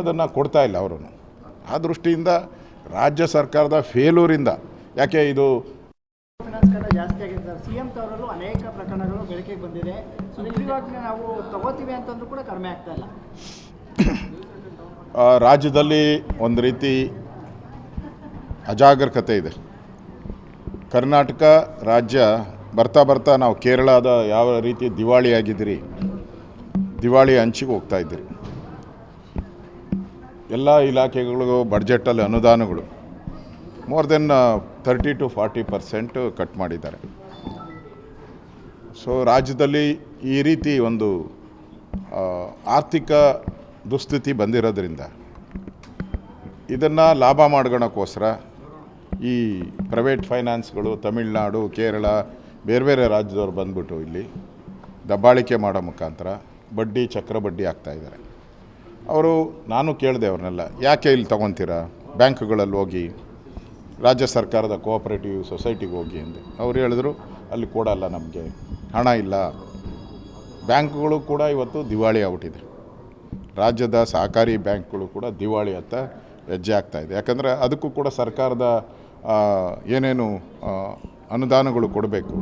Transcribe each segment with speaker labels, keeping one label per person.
Speaker 1: ಅದನ್ನು ಕೊಡ್ತಾ ಇಲ್ಲ ಅವರು. ಆ ದೃಷ್ಟಿಯಿಂದ ರಾಜ್ಯ ಸರ್ಕಾರದ ಫೇಲೂರಿಂದ ಯಾಕೆ ಇದು
Speaker 2: ಕಡೆ ಜಾಸ್ತಿ ಆಗಿದೆ ಸರ್ ಸಿ ತವರಲ್ಲೂ ಅನೇಕ ಪ್ರಕರಣಗಳು ಬೆಳಕಿಗೆ ಬಂದಿದೆ. ಸೊ ಇವಾಗ ನಾವು ತಗೋತೀವಿ ಅಂತಂದ್ರೂ ಕೂಡ ಕಡಿಮೆ ಆಗ್ತಾ ಇಲ್ಲ.
Speaker 1: ರಾಜ್ಯದಲ್ಲಿ ಒಂದು ರೀತಿ ಅಜಾಗರೂಕತೆ ಇದೆ. ಕರ್ನಾಟಕ ರಾಜ್ಯ ಬರ್ತಾ ಬರ್ತಾ ನಾವು ಕೇರಳದ ಯಾವ ರೀತಿ ದಿವಾಳಿ ಆಗಿದ್ದೀರಿ ದಿವಾಳಿ ಹಂಚಿಗೆ ಹೋಗ್ತಾ ಇದ್ದೀರಿ. ಎಲ್ಲ ಇಲಾಖೆಗಳಿಗೂ ಬಡ್ಜೆಟಲ್ಲಿ ಅನುದಾನಗಳು more than thirty two forty percent cut ಮಾಡಿದ್ದಾರೆ. ಸೊ ರಾಜ್ಯದಲ್ಲಿ ಈ ರೀತಿ ಒಂದು ಆರ್ಥಿಕ ದುಸ್ಥಿತಿ ಬಂದಿರೋದ್ರಿಂದ ಇದನ್ನು ಲಾಭ ಮಾಡ್ಕೊಳಕ್ಕೋಸ್ಕರ ಈ ಪ್ರೈವೇಟ್ ಫೈನಾನ್ಸ್ಗಳು ತಮಿಳ್ನಾಡು, ಕೇರಳ, ಬೇರೆ ಬೇರೆ ರಾಜ್ಯದವ್ರು ಬಂದ್ಬಿಟ್ಟು ಇಲ್ಲಿ ದಬ್ಬಾಳಿಕೆ ಮಾಡೋ ಮುಖಾಂತರ ಬಡ್ಡಿ ಚಕ್ರ ಬಡ್ಡಿ ಆಗ್ತಾ ಇದ್ದಾರೆ. ಅವರು, ನಾನು ಕೇಳಿದೆ ಅವ್ರನ್ನೆಲ್ಲ, ಯಾಕೆ ಇಲ್ಲಿ ತೊಗೊತೀರಾ? ಬ್ಯಾಂಕ್ಗಳಲ್ಲಿ ಹೋಗಿ, ರಾಜ್ಯ ಸರ್ಕಾರದ ಕೋಆಪರೇಟಿವ್ ಸೊಸೈಟಿಗೆ ಹೋಗಿ, ಅಂದೆ. ಅವ್ರು ಹೇಳಿದ್ರು, ಅಲ್ಲಿ ಕೊಡಲ್ಲ ನಮಗೆ, ಹಣ ಇಲ್ಲ. ಬ್ಯಾಂಕ್ಗಳು ಕೂಡ ಇವತ್ತು ದಿವಾಳಿ ಆಗ್ಬಿಟ್ಟಿದೆ. ರಾಜ್ಯದ ಸಹಕಾರಿ ಬ್ಯಾಂಕ್ಗಳು ಕೂಡ ದಿವಾಳಿ ಅಂತ ಹೆಜ್ಜೆ ಆಗ್ತಾ ಇದೆ. ಯಾಕಂದರೆ ಅದಕ್ಕೂ ಕೂಡ ಸರ್ಕಾರದ ಏನೇನು ಅನುದಾನಗಳು ಕೊಡಬೇಕು,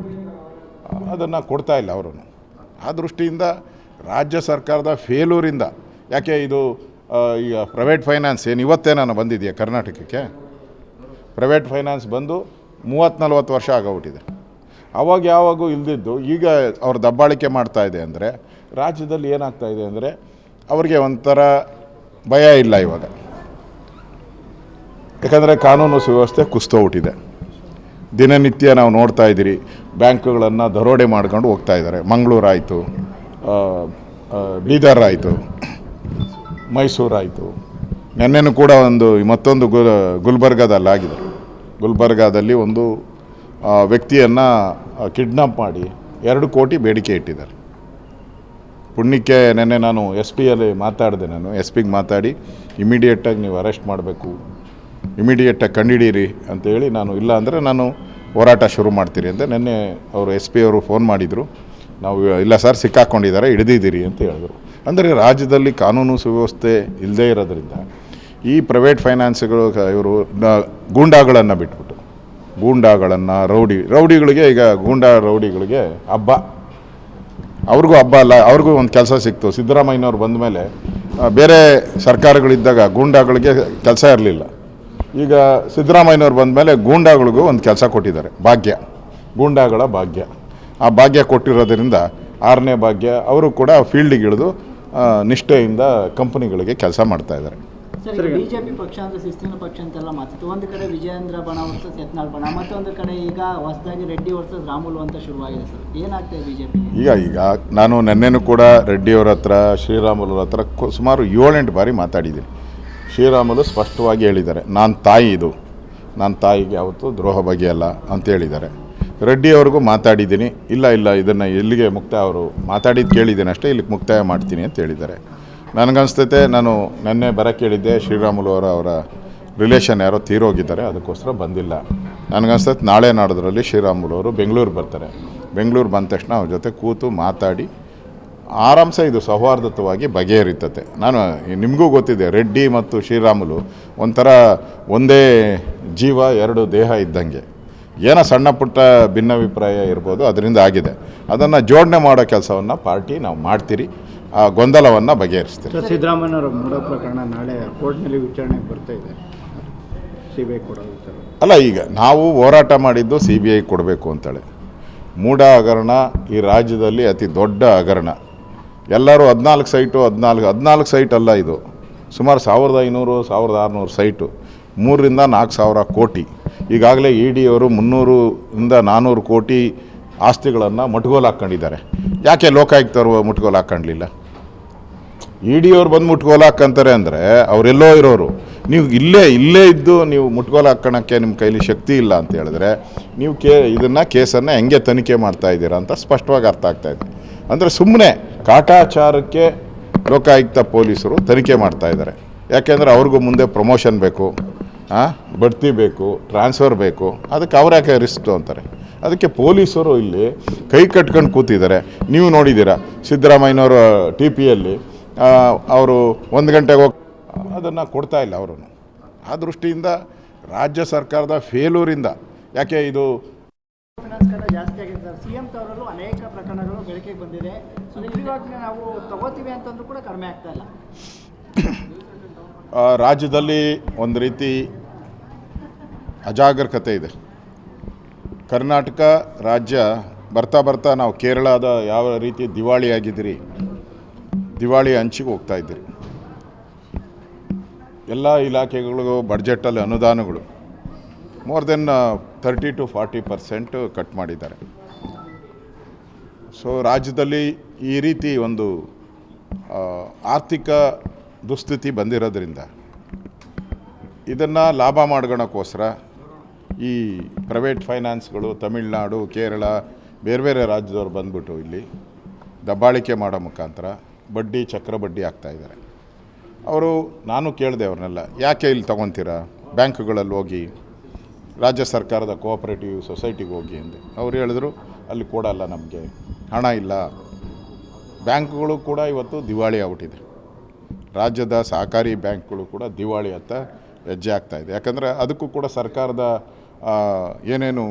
Speaker 1: ಅದನ್ನು ಕೊಡ್ತಾ ಇಲ್ಲ ಅವರು ಆ ದೃಷ್ಟಿಯಿಂದ ರಾಜ್ಯ ಸರ್ಕಾರದ ಫೇಲೂರಿಂದ ಯಾಕೆ ಇದು ಈಗ ಪ್ರೈವೇಟ್ ಫೈನಾನ್ಸ್ ಏನು ಇವತ್ತೇ ನಾನು ಬಂದಿದೆಯಾ ಕರ್ನಾಟಕಕ್ಕೆ? ಪ್ರೈವೇಟ್ ಫೈನಾನ್ಸ್ ಬಂದು ಮೂವತ್ತು ನಲ್ವತ್ತು ವರ್ಷ ಆಗೋಗ್ಬಿಟ್ಟಿದೆ. ಅವಾಗ ಯಾವಾಗೂ ಇಲ್ದಿದ್ದು, ಈಗ ಅವ್ರು ದಬ್ಬಾಳಿಕೆ ಮಾಡ್ತಾ ಇದೆ ಅಂದರೆ, ರಾಜ್ಯದಲ್ಲಿ ಏನಾಗ್ತಾ ಇದೆ ಅಂದರೆ, ಅವರಿಗೆ ಒಂಥರ ಭಯ ಇಲ್ಲ ಇವಾಗ. ಯಾಕಂದರೆ ಕಾನೂನು ಸುವ್ಯವಸ್ಥೆ ಕುಸ್ತೋಗ್ಬಿಟ್ಟಿದೆ. ದಿನನಿತ್ಯ ನಾವು ನೋಡ್ತಾ ಇದ್ದೀರಿ, ಬ್ಯಾಂಕ್ಗಳನ್ನು ದರೋಡೆ ಮಾಡ್ಕೊಂಡು ಹೋಗ್ತಾ ಇದ್ದಾರೆ. ಮಂಗಳೂರು ಆಯಿತು ಬೀದರ್ ಆಯಿತು ಮೈಸೂರು ಆಯಿತು ನಿನ್ನೆನೂ ಕೂಡ ಒಂದು ಮತ್ತೊಂದು ಗುಲ್, ಗುಲ್ಬರ್ಗಾದಲ್ಲಿ ಆಗಿದೆ. ಗುಲ್ಬರ್ಗಾದಲ್ಲಿ ಒಂದು ವ್ಯಕ್ತಿಯನ್ನು ಕಿಡ್ನಾಪ್ ಮಾಡಿ ಎರಡು ಕೋಟಿ ಬೇಡಿಕೆ ಇಟ್ಟಿದ್ದಾರೆ. ಪುಣ್ಯಕ್ಕೆ ನೆನ್ನೆ ನಾನು ಎಸ್ ಪಿಯಲ್ಲಿ ಮಾತಾಡಿದೆ ನಾನು. ಎಸ್ ಪಿಗೆ ಮಾತಾಡಿ ಇಮಿಡಿಯೇಟಾಗಿ ನೀವು ಅರೆಸ್ಟ್ ಮಾಡಬೇಕು. ಇಮಿಡಿಯೇಟಾಗಿ ಕಂಡಿಡೀರಿ ಅಂತೇಳಿ ನಾನು, ಇಲ್ಲ ಅಂದರೆ ನಾನು ಹೋರಾಟ ಶುರು ಮಾಡ್ತೀರಿ ಅಂತ ನಿನ್ನೆ ಅವರು ಎಸ್ ಪಿ ಅವರು ಫೋನ್ ಮಾಡಿದರು. ನಾವು, ಇಲ್ಲ ಸರ್ ಸಿಕ್ಕಾಕ್ಕೊಂಡಿದ್ದಾರೆ ಹಿಡಿದಿದ್ದೀರಿ ಅಂತ ಹೇಳಿದ್ರು. ಅಂದರೆ ರಾಜ್ಯದಲ್ಲಿ ಕಾನೂನು ಸುವ್ಯವಸ್ಥೆ ಇಲ್ಲದೇ ಇರೋದ್ರಿಂದ ಈ ಪ್ರೈವೇಟ್ ಫೈನಾನ್ಸ್ಗಳು ಇವರು ಗೂಂಡಾಗಳನ್ನು ಬಿಟ್ಬಿಟ್ಟು, ಗೂಂಡಾಗಳನ್ನು, ರೌಡಿ, ರೌಡಿಗಳಿಗೆ ಈಗ ಗೂಂಡಾ ರೌಡಿಗಳಿಗೆ ಹಬ್ಬ. ಅವ್ರಿಗೂ ಹಬ್ಬ ಅಲ್ಲ, ಅವ್ರಿಗೂ ಒಂದು ಕೆಲಸ ಸಿಕ್ತು. ಸಿದ್ದರಾಮಯ್ಯನವ್ರು ಬಂದ ಮೇಲೆ ಬೇರೆ ಸರ್ಕಾರಗಳಿದ್ದಾಗ ಗೂಂಡಾಗಳಿಗೆ ಕೆಲಸ ಇರಲಿಲ್ಲ. ಈಗ ಸಿದ್ದರಾಮಯ್ಯನವ್ರು ಬಂದ ಮೇಲೆ ಗೂಂಡಾಗಳಿಗೂ ಒಂದು ಕೆಲಸ ಕೊಟ್ಟಿದ್ದಾರೆ, ಭಾಗ್ಯ. ಗೂಂಡಾಗಳ ಭಾಗ್ಯ. ಆ ಭಾಗ್ಯ ಕೊಟ್ಟಿರೋದ್ರಿಂದ ಆರನೇ ಭಾಗ್ಯ, ಅವರು ಕೂಡ ಫೀಲ್ಡಿಗೆ ಇಳಿದು ನಿಷ್ಠೆಯಿಂದ ಕಂಪನಿಗಳಿಗೆ ಕೆಲಸ ಮಾಡ್ತಾ ಇದ್ದಾರೆ.
Speaker 2: ಬಿಜೆಪಿ ಪಕ್ಷ ಅಂದ್ರೆ ಶಿಸ್ತಿನ ಪಕ್ಷ ಅಂತೆಲ್ಲ ಮಾತಿತ್ತು ಒಂದು ಕಡೆ ವಿಜಯೇಂದ್ರ ಬಣ ವರ್ಸಸ್ ಯತ್ನಾಳ್ ಬಣ ಮತ್ತೊಂದು ಕಡೆ ಈಗ ಹೊಸದಾಗಿ ರೆಡ್ಡಿ ವರ್ಸಸ್ ರಾಮುಲು ಅಂತ ಶುರುವಾಗಿದೆ ಸರ್. ಏನಾಗ್ತದೆ ಬಿಜೆಪಿ?
Speaker 1: ಈಗ ಈಗ ನಾನು ನೆನ್ನೆನೂ ಕೂಡ ರೆಡ್ಡಿಯವ್ರ ಹತ್ರ ಶ್ರೀರಾಮುಲವ್ರ ಹತ್ರ ಸುಮಾರು ಏಳೆಂಟು ಬಾರಿ ಮಾತಾಡಿದ್ದೀನಿ. ಶ್ರೀರಾಮುಲು ಸ್ಪಷ್ಟವಾಗಿ ಹೇಳಿದ್ದಾರೆ ನಾನು ತಾಯಿ ಇದು. ನಾನು ತಾಯಿಗೆ ಯಾವತ್ತೂ ದ್ರೋಹ ಬಗೆಯಲ್ಲ ಅಂತ ಹೇಳಿದ್ದಾರೆ. ರೆಡ್ಡಿಯವ್ರಿಗೂ ಮಾತಾಡಿದ್ದೀನಿ. ಇಲ್ಲ ಇಲ್ಲ, ಇದನ್ನು ಎಲ್ಲಿಗೆ ಮುಕ್ತಾಯ ಅವರು ಮಾತಾಡಿದ್ದು ಕೇಳಿದ್ದೇನೆ ಅಷ್ಟೇ, ಇಲ್ಲಿಗೆ ಮುಕ್ತಾಯ ಮಾಡ್ತೀನಿ ಅಂತ ಹೇಳಿದ್ದಾರೆ. ನನಗನ್ಸ್ತೈತೆ, ನಾನು ನೆನ್ನೆ ಬರ ಹೇಳಿದ್ದೆ ಶ್ರೀರಾಮುಲು ಅವರ ಅವರ ರಿಲೇಷನ್ ಯಾರೋ ತೀರೋಗಿದ್ದಾರೆ, ಅದಕ್ಕೋಸ್ಕರ ಬಂದಿಲ್ಲ. ನನಗನ್ಸ್ತೈತೆ, ನಾಳೆ ನಾಡೋದ್ರಲ್ಲಿ ಶ್ರೀರಾಮುಲು ಅವರು ಬೆಂಗಳೂರು ಬರ್ತಾರೆ. ಬೆಂಗಳೂರು ಬಂದ ತಕ್ಷಣ ಅವ್ರ ಜೊತೆ ಕೂತು ಮಾತಾಡಿ, ಆರಾಮ್ಸ ಇದು ಸೌಹಾರ್ದತವಾಗಿ ಬಗೆಹರಿತತೆ. ನಾನು, ನಿಮಗೂ ಗೊತ್ತಿದೆ, ರೆಡ್ಡಿ ಮತ್ತು ಶ್ರೀರಾಮುಲು ಒಂಥರ ಒಂದೇ ಜೀವ, ಎರಡು ದೇಹ ಇದ್ದಂಗೆ. ಏನೋ ಸಣ್ಣ ಪುಟ್ಟ ಭಿನ್ನಾಭಿಪ್ರಾಯ ಇರ್ಬೋದು ಅದರಿಂದ ಆಗಿದೆ. ಅದನ್ನು ಜೋಡಣೆ ಮಾಡೋ ಕೆಲಸವನ್ನು ಪಾರ್ಟಿ ನಾವು ಮಾಡ್ತೀರಿ ಆ ಗೊಂದಲವನ್ನು ಬಗೆಹರಿಸ್ತೀರಿ.
Speaker 3: ಸಿದ್ದರಾಮಯ್ಯನವರ ಮೂಡೋ ಪ್ರಕರಣ ನಾಳೆ ಕೋರ್ಟ್ನಲ್ಲಿ ವಿಚಾರಣೆಗೆ ಬರ್ತಾ ಇದೆ. ಸಿ ಬಿ ಐ
Speaker 1: ಅಲ್ಲ ಈಗ ನಾವು ಹೋರಾಟ ಮಾಡಿದ್ದು ಸಿ ಬಿ ಐ ಕೊಡಬೇಕು ಅಂತೇಳಿ. ಮೂಡ ಹಗರಣ ಈ ರಾಜ್ಯದಲ್ಲಿ ಅತಿ ದೊಡ್ಡ ಹಗರಣ. ಎಲ್ಲರೂ ಹದಿನಾಲ್ಕು ಸೈಟು ಹದಿನಾಲ್ಕು ಹದಿನಾಲ್ಕು ಸೈಟ್ ಅಲ್ಲ ಇದು. ಸುಮಾರು ಸಾವಿರದ ಐನೂರು ಸಾವಿರದ ಆರುನೂರು ಸೈಟು. ಮೂರರಿಂದ ನಾಲ್ಕು ಸಾವಿರ ಕೋಟಿ. ಈಗಾಗಲೇ ಇ ಡಿ ಅವರು ಮುನ್ನೂರಿಂದ ನಾನ್ನೂರು ಕೋಟಿ ಆಸ್ತಿಗಳನ್ನು ಮುಟ್ಗೋಲು ಹಾಕ್ಕೊಂಡಿದ್ದಾರೆ. ಯಾಕೆ ಲೋಕಾಯುಕ್ತರು ಮುಟ್ಗೋಲು ಹಾಕ್ಕೊಂಡಿಲ್ಲ? ಇ ಡಿ ಅವ್ರು ಬಂದು ಮುಟ್ಗೋಲು ಹಾಕ್ಕಂತಾರೆ ಅಂದರೆ ಅವರೆಲ್ಲೋ ಇರೋರು. ನೀವು ಇಲ್ಲೇ ಇಲ್ಲೇ ಇದ್ದು ನೀವು ಮುಟ್ಗೋಲು ಹಾಕ್ಕೊಳಕ್ಕೆ ನಿಮ್ಮ ಕೈಲಿ ಶಕ್ತಿ ಇಲ್ಲ ಅಂತ ಹೇಳಿದ್ರೆ ನೀವು ಕೇ, ಇದನ್ನು ಕೇಸನ್ನು ಹೆಂಗೆ ತನಿಖೆ ಮಾಡ್ತಾ ಇದ್ದೀರಾ ಅಂತ ಸ್ಪಷ್ಟವಾಗಿ ಅರ್ಥ ಆಗ್ತಾ ಇದೆ. ಅಂದರೆ ಸುಮ್ಮನೆ ಕಾಟಾಚಾರಕ್ಕೆ ಲೋಕಾಯುಕ್ತ ಪೊಲೀಸರು ತನಿಖೆ ಮಾಡ್ತಾ ಇದ್ದಾರೆ. ಯಾಕೆಂದರೆ ಅವ್ರಿಗೂ ಮುಂದೆ ಪ್ರಮೋಷನ್ ಬೇಕು. ಬಡ್ತಿ ಬೇಕು ಟ್ರಾನ್ಸ್ಫರ್ ಬೇಕು. ಅದಕ್ಕೆ ಅವರ ಯಾಕೆ ರಿಸ್ಕ್ ಅಂತಾರೆ ಅದಕ್ಕೆ ಪೊಲೀಸರು ಇಲ್ಲಿ ಕೈ ಕಟ್ಕೊಂಡು ಕೂತಿದ್ದಾರೆ. ನೀವು ನೋಡಿದ್ದೀರಾ ಸಿದ್ದರಾಮಯ್ಯನವರು ಟಿ ಪಿಯಲ್ಲಿ ಅವರು ಒಂದು ಗಂಟೆಗೆ ಹೋಗಿ ಅದನ್ನು ಕೊಡ್ತಾ ಇಲ್ಲ ಅವರು ಆ ದೃಷ್ಟಿಯಿಂದ ರಾಜ್ಯ ಸರ್ಕಾರದ ಫೇಲೂರಿಂದ. ಯಾಕೆ ಇದು
Speaker 2: ಜಾಸ್ತಿ ಆಗಿದೆ ಸರ್ ತವರಲ್ಲೂ ಅನೇಕ ಪ್ರಕರಣಗಳು ಬೆಳಕಿಗೆ ಬಂದಿದೆ. ಸೊ ಇವಾಗ ನಾವು ತಗೋತೀವಿ ಅಂತಂದ್ರೂ ಕೂಡ ಕಡಿಮೆ ಆಗ್ತಾ ಇಲ್ಲ.
Speaker 1: ರಾಜ್ಯದಲ್ಲಿ ಒಂದು ರೀತಿ ಅಜಾಗರೂಕತೆ ಇದೆ. ಕರ್ನಾಟಕ ರಾಜ್ಯ ಬರ್ತಾ ಬರ್ತಾ ನಾವು ಕೇರಳದ ಯಾವ ರೀತಿ ದಿವಾಳಿ ಆಗಿದ್ದೀರಿ ದಿವಾಳಿ ಹಂಚಿಗೆ ಹೋಗ್ತಾ ಇದ್ದೀರಿ. ಎಲ್ಲ ಇಲಾಖೆಗಳಿಗೂ ಬಡ್ಜೆಟಲ್ಲಿ ಅನುದಾನಗಳು more than thirty two forty percent cut ಮಾಡಿದ್ದಾರೆ. ಸೊ ರಾಜ್ಯದಲ್ಲಿ ಈ ರೀತಿ ಒಂದು ಆರ್ಥಿಕ ದುಸ್ಥಿತಿ ಬಂದಿರೋದ್ರಿಂದ ಇದನ್ನು ಲಾಭ ಮಾಡ್ಕೊಳಕ್ಕೋಸ್ಕರ ಈ ಪ್ರೈವೇಟ್ ಫೈನಾನ್ಸ್ಗಳು ತಮಿಳ್ನಾಡು, ಕೇರಳ, ಬೇರೆ ಬೇರೆ ರಾಜ್ಯದವ್ರು ಬಂದ್ಬಿಟ್ಟು ಇಲ್ಲಿ ದಬ್ಬಾಳಿಕೆ ಮಾಡೋ ಮುಖಾಂತರ ಬಡ್ಡಿ, ಚಕ್ರ ಬಡ್ಡಿ ಆಗ್ತಾ ಇದ್ದಾರೆ. ಅವರು, ನಾನು ಕೇಳಿದೆ ಅವ್ರನ್ನೆಲ್ಲ, ಯಾಕೆ ಇಲ್ಲಿ ತೊಗೊತೀರಾ? ಬ್ಯಾಂಕ್ಗಳಲ್ಲಿ ಹೋಗಿ, ರಾಜ್ಯ ಸರ್ಕಾರದ ಕೋಆಪರೇಟಿವ್ ಸೊಸೈಟಿಗೆ ಹೋಗಿ ಅಂದೆ. ಅವ್ರು ಹೇಳಿದ್ರು, ಅಲ್ಲಿ ಕೊಡಲ್ಲ ನಮಗೆ, ಹಣ ಇಲ್ಲ. ಬ್ಯಾಂಕ್ಗಳು ಕೂಡ ಇವತ್ತು ದಿವಾಳಿ ಆಗ್ಬಿಟ್ಟಿದೆ. ರಾಜ್ಯದ ಸಹಕಾರಿ ಬ್ಯಾಂಕ್ಗಳು ಕೂಡ ದಿವಾಳಿ ಅಂತ ಹೆಜ್ಜೆ ಆಗ್ತಾಯಿದೆ ಯಾಕಂದರೆ ಅದಕ್ಕೂ ಕೂಡ ಸರ್ಕಾರದ ಏನೇನು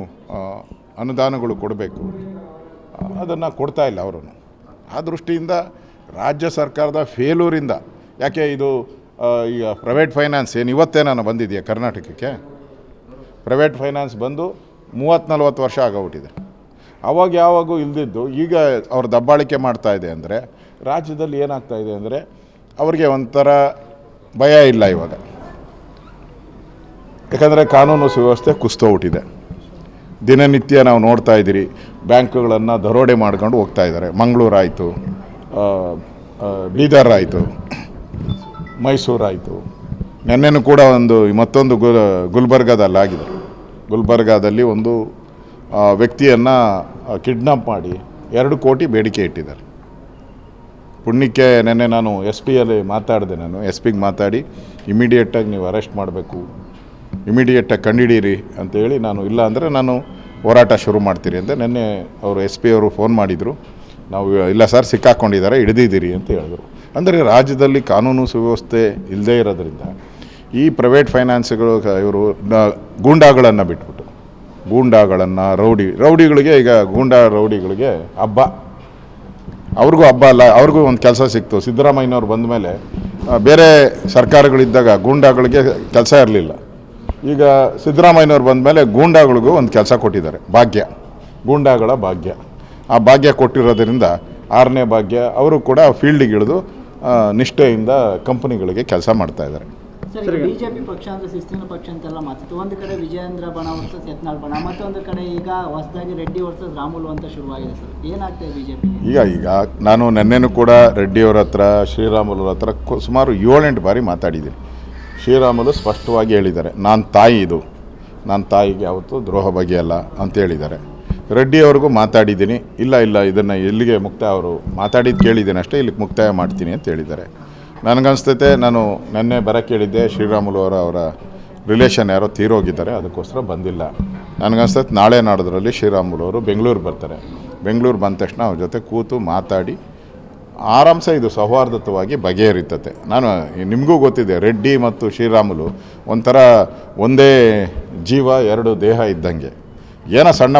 Speaker 1: ಅನುದಾನಗಳು ಕೊಡಬೇಕು? ಅದನ್ನು ಕೊಡ್ತಾ ಇಲ್ಲ ಅವರು ಆ ದೃಷ್ಟಿಯಿಂದ ರಾಜ್ಯ ಸರ್ಕಾರದ ಫೇಲೂರಿಂದ, ಯಾಕೆ ಇದು ಈಗ ಪ್ರೈವೇಟ್ ಫೈನಾನ್ಸ್ ಏನು ಇವತ್ತೇ ನಾನು ಬಂದಿದೆಯಾ ಕರ್ನಾಟಕಕ್ಕೆ? ಪ್ರೈವೇಟ್ ಫೈನಾನ್ಸ್ ಬಂದು ಮೂವತ್ತು ನಲ್ವತ್ತು ವರ್ಷ ಆಗೋಗ್ಬಿಟ್ಟಿದೆ. ಅವಾಗ ಯಾವಾಗೂ ಇಲ್ದಿದ್ದು, ಈಗ ಅವ್ರು ದಬ್ಬಾಳಿಕೆ ಮಾಡ್ತಾ ಇದೆ ಅಂದರೆ, ರಾಜ್ಯದಲ್ಲಿ ಏನಾಗ್ತಾ ಇದೆ ಅಂದರೆ, ಅವರಿಗೆ ಒಂಥರ ಭಯ ಇಲ್ಲ ಇವಾಗ. ಯಾಕಂದರೆ ಕಾನೂನು ಸುವ್ಯವಸ್ಥೆ ಕುಸ್ತೋಗ್ಬಿಟ್ಟಿದೆ ದಿನನಿತ್ಯ ನಾವು ನೋಡ್ತಾ ಇದ್ದೀರಿ, ಬ್ಯಾಂಕ್ಗಳನ್ನು ದರೋಡೆ ಮಾಡ್ಕೊಂಡು ಹೋಗ್ತಾ ಇದ್ದಾರೆ. ಮಂಗಳೂರು ಆಯಿತು ಬೀದರ್ ಆಯಿತು ಮೈಸೂರು ಆಯಿತು ನಿನ್ನೆನೂ ಕೂಡ ಒಂದು ಮತ್ತೊಂದು ಗುಲ್ ಗುಲ್ಬರ್ಗಾದಲ್ಲಿ ಆಗಿದೆ ಗುಲ್ಬರ್ಗಾದಲ್ಲಿ ಒಂದು ವ್ಯಕ್ತಿಯನ್ನು ಕಿಡ್ನಾಪ್ ಮಾಡಿ ಎರಡು ಕೋಟಿ ಬೇಡಿಕೆ ಇಟ್ಟಿದ್ದಾರೆ. ಪುಣ್ಯಕ್ಕೆ ನಿನ್ನೆ ನಾನು ಎಸ್ ಪಿಯಲ್ಲಿ ಮಾತಾಡಿದೆ ನಾನು. ಎಸ್ ಪಿಗೆ ಮಾತಾಡಿ ಇಮಿಡಿಯೇಟಾಗಿ ನೀವು ಅರೆಸ್ಟ್ ಮಾಡಬೇಕು. ಇಮಿಡಿಯೇಟಾಗಿ ಕಂಡಿಡೀರಿ ಅಂತೇಳಿ ನಾನು ಇಲ್ಲ ಅಂದರೆ ನಾನು ಹೋರಾಟ ಶುರು ಮಾಡ್ತೀರಿ ಅಂತ ನಿನ್ನೆ ಅವರು ಎಸ್ ಪಿ ಅವರು ಫೋನ್ ಮಾಡಿದರು. ನಾವು ಇಲ್ಲ ಸರ್ ಸಿಕ್ಕಾಕ್ಕೊಂಡಿದ್ದಾರೆ ಹಿಡಿದಿದ್ದೀರಿ ಅಂತ ಹೇಳಿದರು. ಅಂದರೆ ರಾಜ್ಯದಲ್ಲಿ ಕಾನೂನು ಸುವ್ಯವಸ್ಥೆ ಇಲ್ಲದೇ ಇರೋದ್ರಿಂದ ಈ ಪ್ರೈವೇಟ್ ಫೈನಾನ್ಸ್ಗಳು ಇವರು ಗೂಂಡಾಗಳನ್ನು ಬಿಟ್ಬಿಟ್ಟು, ಗೂಂಡಾಗಳನ್ನು, ರೌಡಿ, ರೌಡಿಗಳಿಗೆ ಈಗ ಗೂಂಡಾ ರೌಡಿಗಳಿಗೆ ಹಬ್ಬ. ಅವ್ರಿಗೂ ಹಬ್ಬ ಅಲ್ಲ, ಅವ್ರಿಗೂ ಒಂದು ಕೆಲಸ ಸಿಕ್ತು. ಸಿದ್ದರಾಮಯ್ಯನವ್ರು ಬಂದ ಮೇಲೆ ಬೇರೆ ಸರ್ಕಾರಗಳಿದ್ದಾಗ ಗೂಂಡಾಗಳಿಗೆ ಕೆಲಸ ಇರಲಿಲ್ಲ. ಈಗ ಸಿದ್ದರಾಮಯ್ಯನವ್ರು ಬಂದ ಮೇಲೆ ಗೂಂಡಾಗಳಿಗೂ ಒಂದು ಕೆಲಸ ಕೊಟ್ಟಿದ್ದಾರೆ ಭಾಗ್ಯ. ಗೂಂಡಾಗಳ ಭಾಗ್ಯ. ಆ ಭಾಗ್ಯ ಕೊಟ್ಟಿರೋದ್ರಿಂದ ಆರನೇ ಭಾಗ್ಯ ಅವರು ಕೂಡ ಫೀಲ್ಡಿಗೆ ಇಳಿದು ನಿಷ್ಠೆಯಿಂದ ಕಂಪನಿಗಳಿಗೆ ಕೆಲಸ ಮಾಡ್ತಾ ಇದ್ದಾರೆ.
Speaker 2: ಬಿಜೆಪಿ ಪಕ್ಷ ಅಂದ್ರೆ ಶಿಸ್ತಿನ ಪಕ್ಷ ಅಂತೆಲ್ಲ ಮಾತಿತ್ತು ಒಂದು ಕಡೆ ವಿಜಯೇಂದ್ರ ಬಣ ವರ್ಸಸ್ ಯತ್ನಾಳ್ ಬಣ ಮತ್ತೊಂದು ಕಡೆ ಈಗ ಹೊಸದಾಗಿ ರೆಡ್ಡಿ ವರ್ಸಸ್ ರಾಮುಲು ಅಂತ ಶುರುವಾಗಿದೆ ಸರ್. ಏನಾಗ್ತದೆ ಬಿಜೆಪಿ?
Speaker 1: ಈಗ ಈಗ ನಾನು ನೆನ್ನೆನೂ ಕೂಡ ರೆಡ್ಡಿಯವ್ರ ಹತ್ರ ಶ್ರೀರಾಮುಲವ್ರ ಹತ್ರ ಸುಮಾರು ಏಳೆಂಟು ಬಾರಿ ಮಾತಾಡಿದ್ದೀನಿ. ಶ್ರೀರಾಮುಲು ಸ್ಪಷ್ಟವಾಗಿ ಹೇಳಿದ್ದಾರೆ, ನಾನು ತಾಯಿ ಇದು. ನನ್ನ ತಾಯಿಗೆ ಯಾವತ್ತೂ ದ್ರೋಹ ಬಗೆಯಲ್ಲ ಅಂತ ಹೇಳಿದ್ದಾರೆ. ರೆಡ್ಡಿಯವ್ರಿಗೂ ಮಾತಾಡಿದ್ದೀನಿ. ಇಲ್ಲ ಇಲ್ಲ, ಇದನ್ನು ಎಲ್ಲಿಗೆ ಮುಕ್ತಾಯ ಅವರು ಮಾತಾಡಿದ್ದು ಕೇಳಿದ್ದೀನಿ ಅಷ್ಟೇ, ಇಲ್ಲಿಗೆ ಮುಕ್ತಾಯ ಮಾಡ್ತೀನಿ ಅಂತ ಹೇಳಿದ್ದಾರೆ. ನನಗನ್ಸ್ತೈತೆ, ನಾನು ನೆನ್ನೆ ಬರ ಕೇಳಿದ್ದೆ, ಶ್ರೀರಾಮುಲು ಅವರ ಅವರ ರಿಲೇಷನ್ ಯಾರೋ ತೀರೋಗಿದ್ದಾರೆ, ಅದಕ್ಕೋಸ್ಕರ ಬಂದಿಲ್ಲ. ನನಗನ್ಸ್ತೈತೆ, ನಾಳೆ ನಾಡೋದ್ರಲ್ಲಿ ಶ್ರೀರಾಮುಲು ಅವರು ಬೆಂಗಳೂರು ಬರ್ತಾರೆ. ಬೆಂಗಳೂರು ಬಂದ ತಕ್ಷಣ ಅವ್ರ ಜೊತೆ ಕೂತು ಮಾತಾಡಿ ಆರಾಮ್ಸೆ ಇದು ಸೌಹಾರ್ದತವಾಗಿ ಬಗೆಹರಿತತೆ. ನಾನು ನಿಮಗೂ ಗೊತ್ತಿದೆ, ರೆಡ್ಡಿ ಮತ್ತು ಶ್ರೀರಾಮುಲು ಒಂಥರ ಒಂದೇ ಜೀವ, ಎರಡು ದೇಹ ಇದ್ದಂಗೆ. ಏನೋ ಸಣ್ಣ